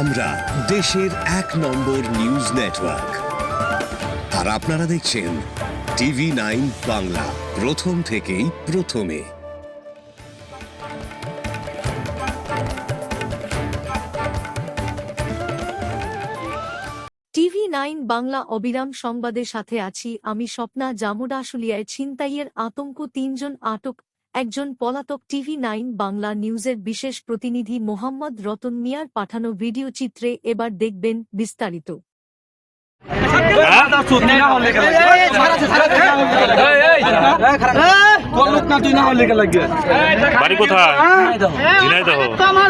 আমরা দেশের এক নম্বর নিউজ নেটওয়ার্ক আর আপনারা দেখছেন টিভি নাইন বাংলা, প্রথম থেকেই প্রথমে। টিভি নাইন বাংলা অবিরাম সংবাদের সাথে আছি আমি স্বপ্না, জামুডাশুলিয়ায় ছিনতাইয়ের আতঙ্ক, তিনজন আটক একজন পলাতক টিভি নাইন বাংলা নিউজের বিশেষ প্রতিনিধি মোহাম্মদ রতন মিয়ার পাঠানো ভিডিও চিত্রে এবার দেখবেন বিস্তারিত বাড়ি কোথায়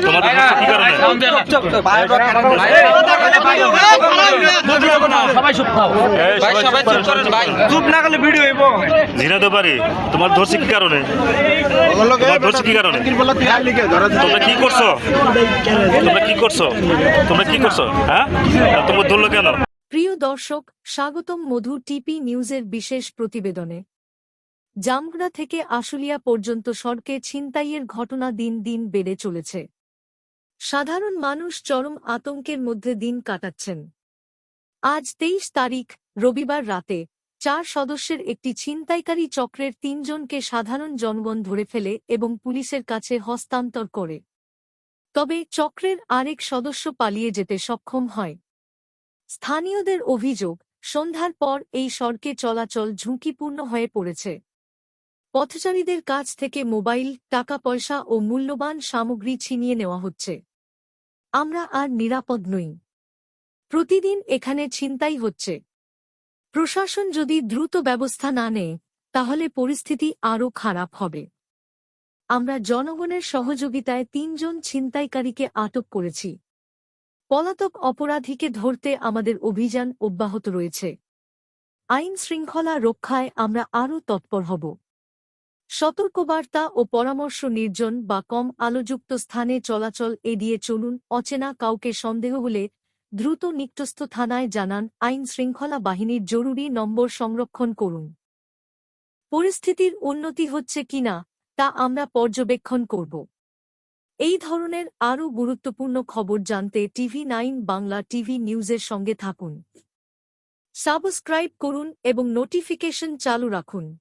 তোমাদের কি কারণে সবাই চুপ খাও এই, সবাই চুপ করো, সবাই চুপ না করলে ভিডিও হইব। ঝিনাইদহ বাড়ি তোমার ধরছে কি কারণে? তোমার ধরছে কি কারণে? তোমরা কি করছ? তোমরা কি করছ? তোমরা কি করছ? হ্যাঁ? তোমার ধরলো কেন? প্রিয় দর্শক স্বাগতম মধু টিপি নিউজের বিশেষ প্রতিবেদনে। জামগড়া থেকে আশুলিয়া পর্যন্ত সড়কে ছিনতাইয়ের ঘটনা দিন দিন বেড়ে চলেছে। সাধারণ মানুষ চরম আতঙ্কের মধ্যে দিন কাটাচ্ছেন। আজ তেইশ তারিখ, রবিবার রাতে, চার সদস্যের একটি ছিনতাইকারী চক্রের তিনজনকে সাধারণ জনগণ ধরে ফেলে এবং পুলিশের কাছে হস্তান্তর করে। তবে চক্রের আরেক সদস্য পালিয়ে যেতে সক্ষম হয়। স্থানীয়দের অভিযোগ, সন্ধ্যার পর এই সড়কে চলাচল ঝুঁকিপূর্ণ হয়ে পড়েছে। পথচারীদের কাছ থেকে মোবাইল টাকা পয়সা ও মূল্যবান সামগ্রী ছিনিয়ে নেওয়া হচ্ছে। আমরা আর নিরাপদ নই। প্রতিদিন এখানে ছিনতাই হচ্ছে। প্রশাসন যদি দ্রুত ব্যবস্থা না নেয়, তাহলে পরিস্থিতি আরও খারাপ হবে। আমরা জনগণের সহযোগিতায় তিনজন ছিনতাইকারীকে আটক করেছি। পলাতক অপরাধীকে ধরতে আমাদের অভিযান অব্যাহত রয়েছে। আইন শৃঙ্খলা রক্ষায় আমরা আরও তৎপর হব। সতর্কবার্তা ও পরামর্শ নির্জন বা কম আলোযুক্ত স্থানে চলাচল এড়িয়ে চলুন, অচেনা কাউকে সন্দেহ হলে দ্রুত নিকটস্থ থানায় জানান আইন শৃঙ্খলা বাহিনীর জরুরি নম্বর সংরক্ষণ করুন। পরিস্থিতির উন্নতি হচ্ছে কিনা তা আমরা পর্যবেক্ষণ করব। এই ধরনের আরও গুরুত্বপূর্ণ খবর জানতে টিভি নাইন বাংলা টিভি নিউজের সঙ্গে থাকুন। সাবস্ক্রাইব করুন এবং নোটিফিকেশন চালু রাখুন।